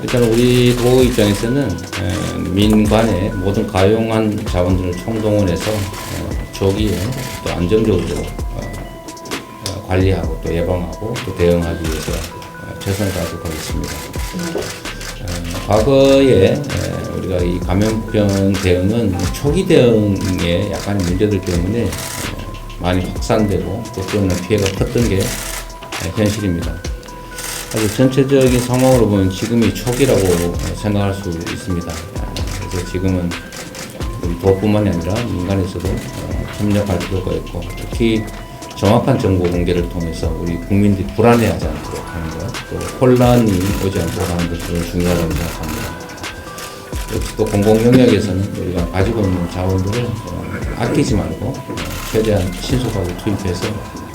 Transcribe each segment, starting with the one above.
일단 우리 도 입장에서는 에, 민간의 모든 가용한 자원들을 총동원해서 어, 조기에 또 안정적으로 어, 어, 관리하고 또 예방하고 또 대응하기 위해서 어, 최선을 다하도록 하겠습니다. 어, 과거에 에, 우리가 이 감염병 대응은 초기 대응에 약간의 문제들 때문에 에, 많이 확산되고 또 그런 피해가 컸던 게 에, 현실입니다. 아주 전체적인 상황으로 보면 지금이 초기라고 생각할 수 있습니다. 아, 그래서 지금은 우리 도뿐만이 아니라 민간에서도 어, 협력할 필요가 있고 특히 정확한 정보 공개를 통해서 우리 국민들이 불안해하지 않도록 하는 것, 또 혼란이 오지 않도록 하는 것이 좀 중요하다고 생각합니다. 역시 또 공공 영역에서는 우리가 가지고 있는 자원들을 어, 아끼지 말고 어, 최대한 신속하게 투입해서 어,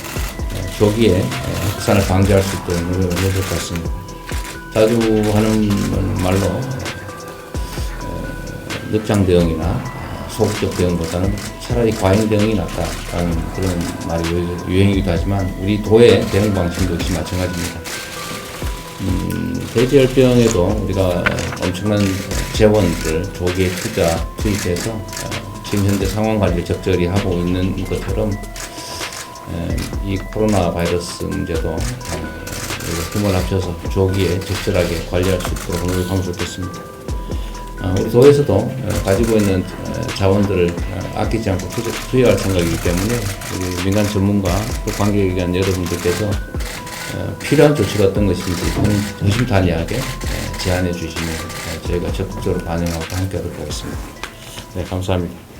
조기에 어, 확산을 방지할 수 있도록 노력을 해볼 것 같습니다. 자주 하는 말로 어, 늑장 대응이나 소극적 대응보다는 차라리 과잉 대응이 낫다라는 그런 말이 유- 유행이기도 하지만 우리 도의 대응 방식도 역시 마찬가지입니다. 음, 돼지열병에도 우리가 엄청난 재원들 조기에 투자 투입해서 어, 지금 현재 상황 관리를 적절히 하고 있는 것처럼 에, 이 코로나 바이러스 문제도 어, 우리가 힘을 합쳐서 조기에 적절하게 관리할 수 있도록 노력하면 좋겠습니다. 어, 우리 도에서도 어, 가지고 있는 어, 자원들을 어, 아끼지 않고 투여할 생각이기 때문에 우리 민간 전문가 또 관계기관 여러분들께서 어, 필요한 조치가 어떤 것인지 좀 허심탄회하게 어, 제안해 주시면 어, 저희가 적극적으로 반영하고 함께 하도록 하겠습니다. 네, 감사합니다.